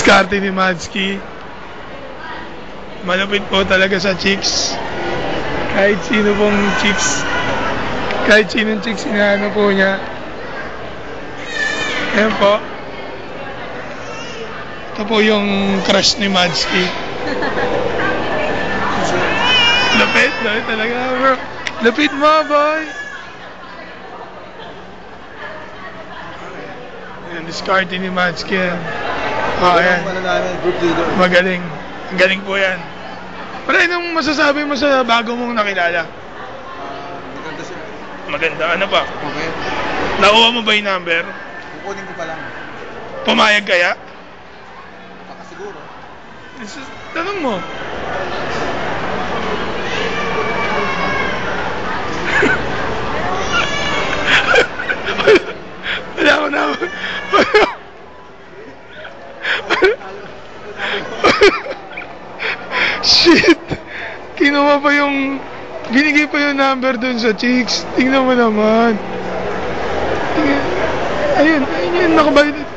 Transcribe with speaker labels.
Speaker 1: Diskarte ni Madsky. Malapit po talaga sa chicks. Kahit sino pong chicks. Kahit sinong chicks inaano po niya. Ayan po. Ito po yung crush ni Madsky. Lapit, lapit talaga bro. Lapit mo boy. Ayan, diskarte ni Madsky. Oh, ayan.
Speaker 2: Ano namin, group leader.
Speaker 1: Magaling. Ang galing po yan. Pero anong masasabi mo sa bago mong nakilala?
Speaker 2: Ah, maganda siya.
Speaker 1: Maganda. Ano pa?
Speaker 2: Okay.
Speaker 1: Nakuha mo ba yung number?
Speaker 2: Kukunin ko pa lang.
Speaker 1: Pumayag kaya?
Speaker 2: Baka siguro.
Speaker 1: Is- Tanong mo. Wala ko na. Shit! Kinuha pa yung... Binigay pa yung number dun sa chicks. Tingnan mo naman. Tingnan. Ayun, ayun yun, nakabayad.